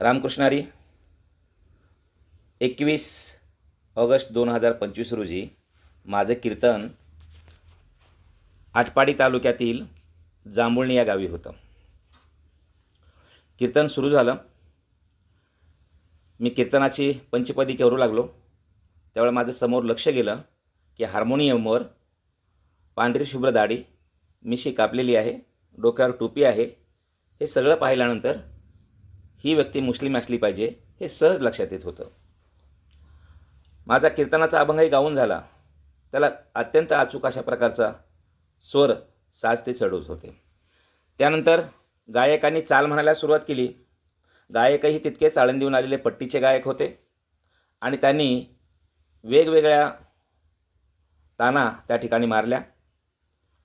रामकृष्णारी एकवीस ऑगस्ट दोन हजार पंचवीस रोजी माझं कीर्तन आटपाडी तालुक्यातील जांभुळणी या गावी होतं. कीर्तन सुरू झालं. मी कीर्तनाची पंचपदी करू लागलो. त्यावेळेला माझं समोर लक्ष गेलं की हार्मोनियमवर पांढरी शुभ्र दाढी मिशी कापलेली आहे डोक्यावर टोपी आहे हे सगळं पाहिल्यानंतर ही व्यक्ती मुस्लिम असली पाहिजे हे सहज लक्षात येत होतं. माझा कीर्तनाचा अभंगही गाऊन झाला. त्याला अत्यंत अचूक अशा प्रकारचा स्वर साज ते चढवत होते. त्यानंतर गायकांनी चाल म्हणायला सुरुवात केली. गायकही तितकेच आळंदीहून आलेले पट्टीचे गायक होते आणि त्यांनी वेगवेगळ्या ताना त्या ठिकाणी मारल्या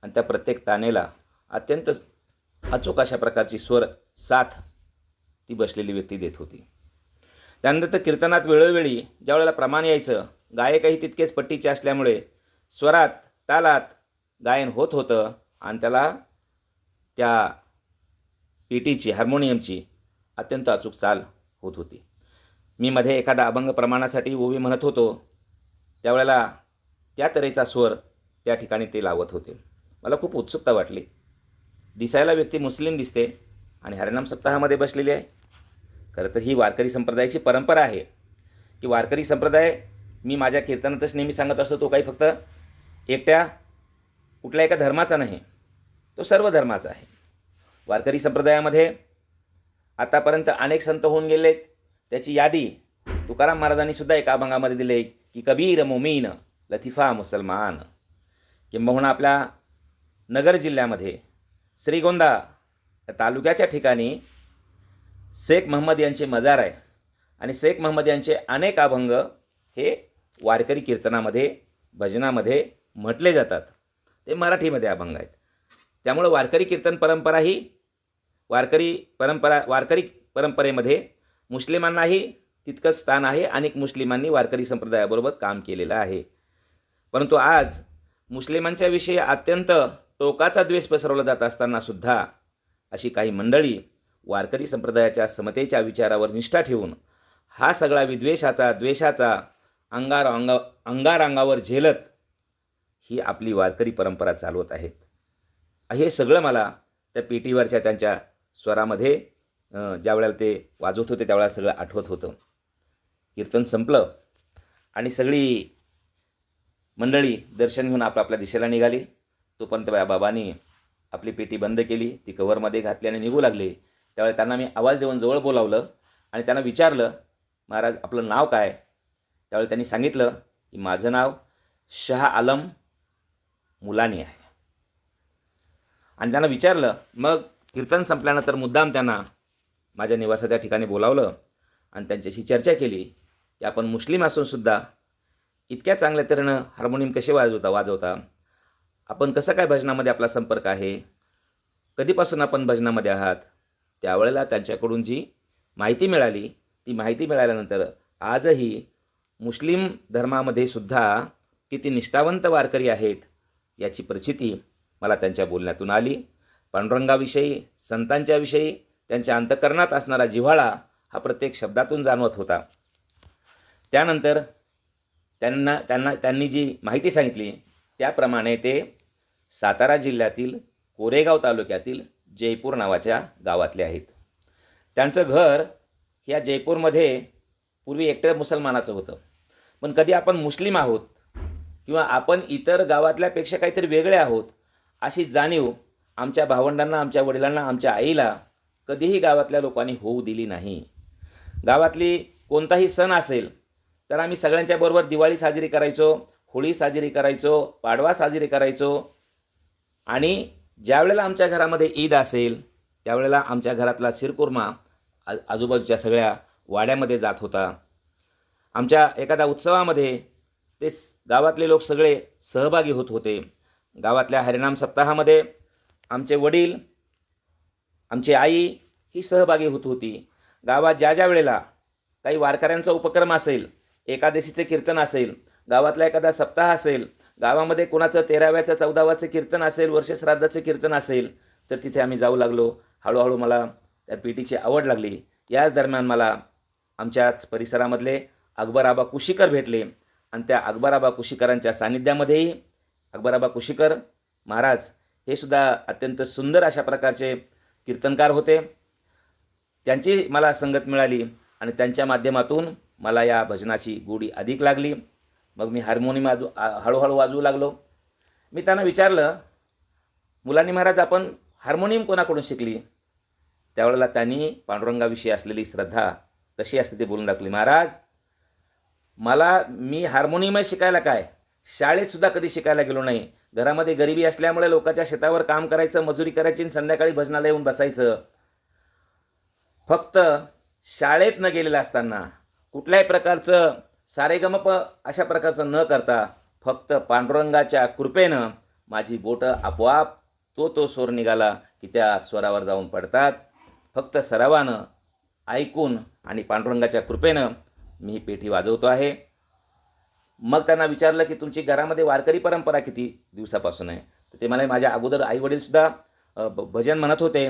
आणि त्या प्रत्येक तानेला अत्यंत अचूक अशा प्रकारची स्वर साथ ती बसलेली व्यक्ती देत होती. त्यानंतर तर कीर्तनात वेळोवेळी ज्या वेळेला प्रमाण यायचं गायकही तितकेच पट्टीचे असल्यामुळे स्वरात तालात गायन होत होतं आणि त्याला त्या पेटीची हार्मोनियमची अत्यंत अचूक चाल होत होती. मी मध्ये एखादा अभंग प्रमाणासाठी ओवी म्हणत होतो. त्यावेळेला त्या तऱ्हेचा स्वर त्या ठिकाणी ते लावत होते. मला खूप उत्सुकता वाटली. दिसायला व्यक्ती मुस्लिम दिसते आणि हरिणाम सप्ताहामध्ये बसलेली आहे. खरं तर ही वारकरी संप्रदायाची परंपरा आहे. की वारकरी संप्रदाय मी माझ्या कीर्तनातच नेहमी सांगत असतो तो काही फक्त एकट्या कुठल्या एका धर्माचा नाही तो सर्व धर्माचा आहे. वारकरी संप्रदायामध्ये आतापर्यंत अनेक संत होऊन गेलेत. त्याची यादी तुकाराम महाराजांनी सुद्धा एका अभंगामध्ये दिले की कबीर मोमीन लतिफा मुसलमान. किंबहुना आपल्या नगर जिल्ह्यामध्ये श्रीगोंदा या तालुक्याच्या ठिकाणी शेख महम्मद यांचे मजार आहे. आणि शेख महम्मद यांचे अनेक अभंग हे वारकरी कीर्तनामध्ये भजनामध्ये म्हटले जातात. ते मराठीमध्ये अभंग आहेत. त्यामुळं वारकरी कीर्तन परंपरा ही वारकरी परंपरा वारकरी परंपरेमध्ये मुस्लिमांनाही तितकंच स्थान आहे. अनेक मुस्लिमांनी वारकरी संप्रदायाबरोबर काम केलेलं आहे. परंतु आज मुस्लिमांच्याविषयी अत्यंत टोकाचा द्वेष पसरवला जात असताना सुद्धा अशी काही मंडळी वारकरी संप्रदायाच्या समतेच्या विचारावर निष्ठा ठेवून हा सगळा विद्वेषाचा द्वेषाचा अंगार अंगा अंगार अंगावर झेलत ही आपली वारकरी परंपरा चालवत आहेत. हे सगळं मला त्या पेटीवरच्या त्यांच्या स्वरामध्ये ज्यावेळेला ज्या वेळेला ते वाजवत होते त्यावेळेला सगळं आठवत होतं. कीर्तन संपलं आणि सगळी मंडळी दर्शन घेऊन आपापल्या दिशेला निघाली. तोपर्यंत बाबांनी आपली पेटी बंद केली. ती कव्हरमध्ये घातली आणि निघू लागले. त्यावेळी त्यांना मी आवाज देऊन जवळ बोलावलं आणि त्यांना विचारलं महाराज आपलं नाव काय? त्यावेळी त्यांनी सांगितलं की माझं नाव शहा आलम मुलानी आहे. आणि त्यांना विचारलं मग कीर्तन संपल्यानंतर मुद्दाम त्यांना माझ्या निवासाच्या ठिकाणी बोलावलं आणि त्यांच्याशी चर्चा केली की आपण मुस्लिम असूनसुद्धा इतक्या चांगल्या तऱ्हेनं हार्मोनियम कसे वाजवता वाजवता? आपण कसं काय भजनामध्ये आपला संपर्क आहे? कधीपासून आपण भजनामध्ये आहात? त्यावेळेला त्यांच्याकडून जी माहिती मिळाली ती माहिती मिळाल्यानंतर आजही मुस्लिम धर्मामध्ये सुद्धा किती निष्ठावंत वारकरी आहेत याची प्रचिती मला त्यांच्या बोलण्यातून आली. पांडुरंगाविषयी संतांच्याविषयी त्यांच्या अंतकरणात असणारा जिव्हाळा हा प्रत्येक शब्दातून जाणवत होता. त्यानंतर त्यांना त्यांना त्यांनी जी माहिती सांगितली त्याप्रमाणे ते सातारा जिल्ह्यातील कोरेगाव तालुक्यातील जयपूर नावाच्या गावातले आहेत. त्यांचं घर ह्या जयपूरमध्ये पूर्वी एकटं मुसलमानाचं होतं. पण कधी आपण मुस्लिम आहोत किंवा आपण इतर गावातल्यापेक्षा काहीतरी वेगळे आहोत अशी जाणीव आमच्या भावंडांना आमच्या वडिलांना आमच्या आईला कधीही गावातल्या लोकांनी होऊ दिली नाही. गावातली कोणताही सण असेल तर आम्ही सगळ्यांच्या बरोबर दिवाळी साजरी करायचो होळी साजरी करायचो पाडवा साजरी करायचो आणि ज्यावेळेला आमच्या घरामध्ये ईद असेल त्यावेळेला आमच्या घरातला शिरकुर्मा आ आजूबाजूच्या सगळ्या वाड्यामध्ये जात होता. आमच्या एखाद्या उत्सवामध्ये ते गावातले लोक सगळे सहभागी होत होते. गावातल्या हरिनाम सप्ताहामध्ये आमचे वडील आमची आई ही सहभागी होत होती. गावात ज्या ज्या वेळेला काही वारकऱ्यांचा उपक्रम असेल एकादशीचे कीर्तन असेल गावातला एखादा सप्ताह असेल गावामध्ये कोणाचं तेराव्याचं चौदाव्याचं कीर्तन असेल वर्षश्राद्धाचं कीर्तन असेल तर तिथे आम्ही जाऊ लागलो. हळूहळू मला त्या पेटीची आवड लागली. याच दरम्यान मला आमच्याच परिसरामधले अकबराबा कुशीकर भेटले. आणि त्या अकबराबा कुशीकरांच्या सान्निध्यामध्येही अकबराबा कुशीकर महाराज हे सुद्धा अत्यंत सुंदर अशा प्रकारचे कीर्तनकार होते. त्यांची मला संगत मिळाली आणि त्यांच्या माध्यमातून मला या भजनाची गोडी अधिक लागली. मग मी हार्मोनियम वाजू हळूहळू वाजवू लागलो. मी त्यांना विचारलं मुलांनी महाराज आपण हार्मोनियम कोणाकडून शिकली? त्यावेळेला त्यांनी पांडुरंगाविषयी असलेली श्रद्धा कशी असते ते बोलून दाखवली महाराज मला मी हार्मोनियमच शिकायला काय? शाळेत सुद्धा कधी शिकायला गेलो नाही. घरामध्ये गरिबी असल्यामुळे लोकांच्या शेतावर काम करायचं मजुरी करायची आणि संध्याकाळी भजनाला येऊन बसायचं. फक्त शाळेत न गेलेलं असताना कुठल्याही प्रकारचं सारेगमप अशा प्रकारचं न करता फक्त पांडुरंगाच्या कृपेनं माझी बोटं आपोआप तो तो स्वर निघाला की त्या स्वरावर जाऊन पडतात. फक्त सरावानं ऐकून आणि पांडुरंगाच्या कृपेनं मी पेठी वाजवतो आहे. मग त्यांना विचारलं की तुमची घरामध्ये वारकरी परंपरा किती दिवसापासून आहे? तर ते मला माझ्या अगोदर आईवडीलसुद्धा भजन म्हणत होते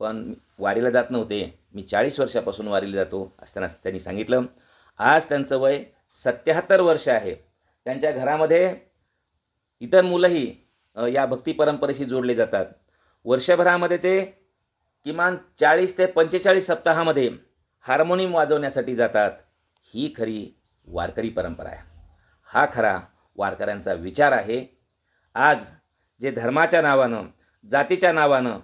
पण वारीला जात नव्हते. मी चाळीस वर्षापासून वारीला जातो असताना त्यांनी सांगितलं. आज त्यांचं वय सत्याहत्तर वर्ष आहे. त्यांच्या घरामध्ये इतर मुलंही या भक्ती परंपरेशी जोडले जातात. वर्षभरामध्ये ते किमान चाळीस ते पंचेचाळीस सप्ताहामध्ये हार्मोनियम वाजवण्यासाठी जातात. ही खरी वारकरी परंपरा आहे. हा खरा वारकऱ्यांचा विचार आहे. आज जे धर्माच्या नावानं जातीच्या नावानं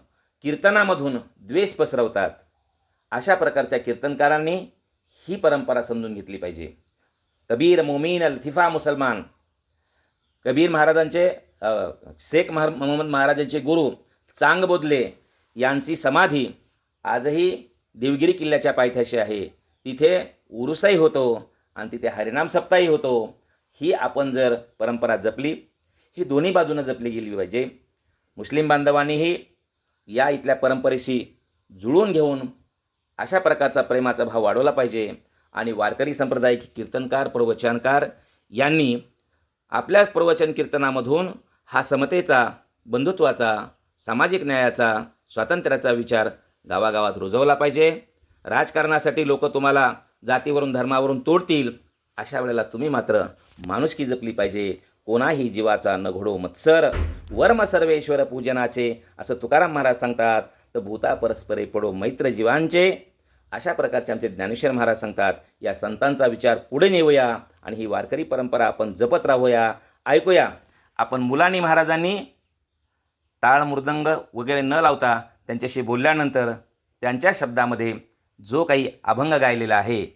कीर्तनामधून द्वेष पसरवतात अशा प्रकारच्या कीर्तनकारांनी ही परंपरा समजून घेतली पाहिजे. कबीर मोमीन लतिफा मुसलमान. कबीर महाराजांचे शेख महा मोहम्मद महाराजांचे गुरु चांगबोधले यांची समाधी आजही देवगिरी किल्ल्याच्या पायथ्याशी आहे. तिथे उरुसाही होतो आणि तिथे हरिनाम सप्ताही होतो. ही आपण जर परंपरा जपली ही दोन्ही बाजूनं जपली गेली पाहिजे. मुस्लिम बांधवांनीही या इथल्या परंपरेशी जुळून घेऊन अशा प्रकारचा प्रेमाचा भाव वाढवला पाहिजे. आणि वारकरी संप्रदाय कीर्तनकार प्रवचनकार यांनी आपल्या प्रवचन कीर्तनामधून हा समतेचा बंधुत्वाचा सामाजिक न्यायाचा स्वातंत्र्याचा विचार गावागावात रुजवला पाहिजे. राजकारणासाठी लोक तुम्हाला जातीवरून धर्मावरून तोडतील अशा वेळेला तुम्ही मात्र माणुसकी जपली पाहिजे. कोणाही जीवाचा नघोडो मत्सर. वर्म सर्वेश्वर पूजनाचे असं तुकाराम महाराज सांगतात तर भूता परस्परे पडो मैत्र जीवांचे अशा प्रकारचे आमचे ज्ञानेश्वर महाराज सांगतात या संतांचा विचार पुढे नेऊया आणि ही वारकरी परंपरा आपण जपत राहूया. ऐकूया. आपण मुलांनी महाराजांनी टाळ मृदंग वगैरे न लावता त्यांच्याशी बोलल्यानंतर त्यांच्या शब्दामध्ये जो काही अभंग गायलेला आहे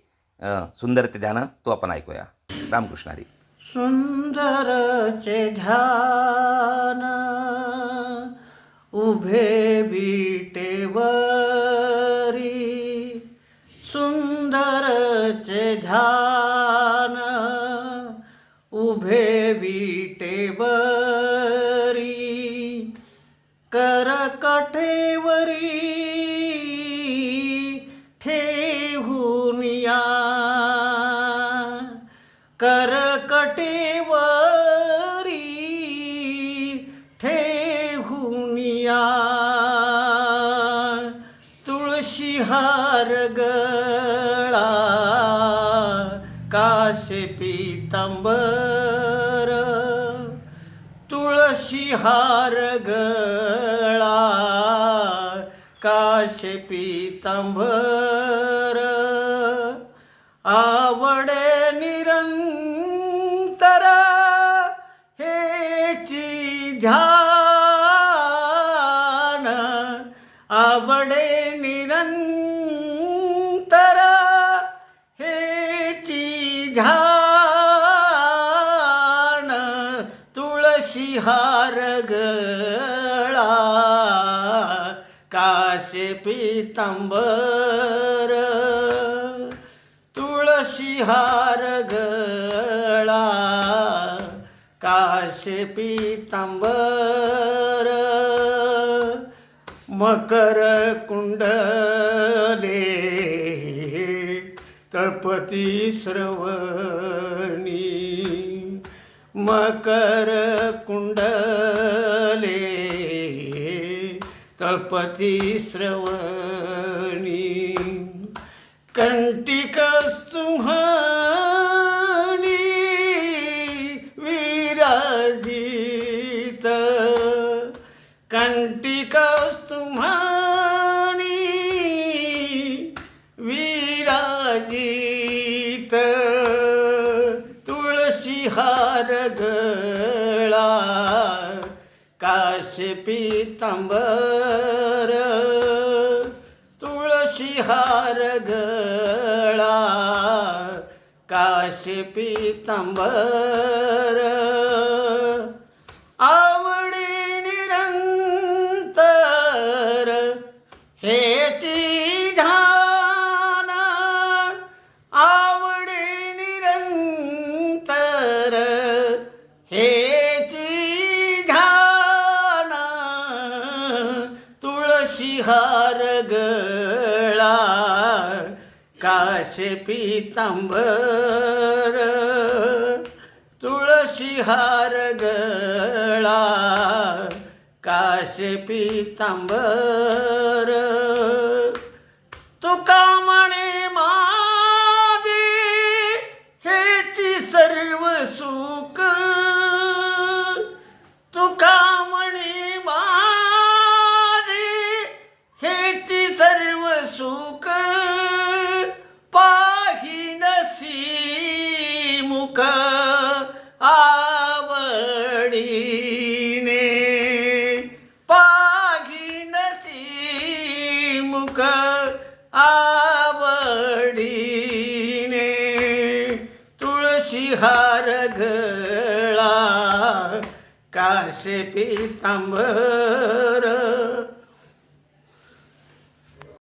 सुंदर ते ध्यान तो आपण ऐकूया. रामकृष्णारी. सुंदर ध्यान. उभे विटेवरी हार गळा काशे पितांबर तुळशी हार गळा काशे पितांबर आव शिहार गळा काशे पितांबर तुळशी हार गळा काशे पितांबर मकर कुंडले तळपती श्रवणी मकर कुंडले तळपती श्रवणी कंटिक तुम्हानी विराजी पितांबर तुळशी हार गळा काश पितांबर. खार हार गळा काशे पितांबर तुळशी हार गळा काशे पितांबर. आवडीने पाहिनसी मुख आवडीने तुळशी हार गळा काशे पितांबर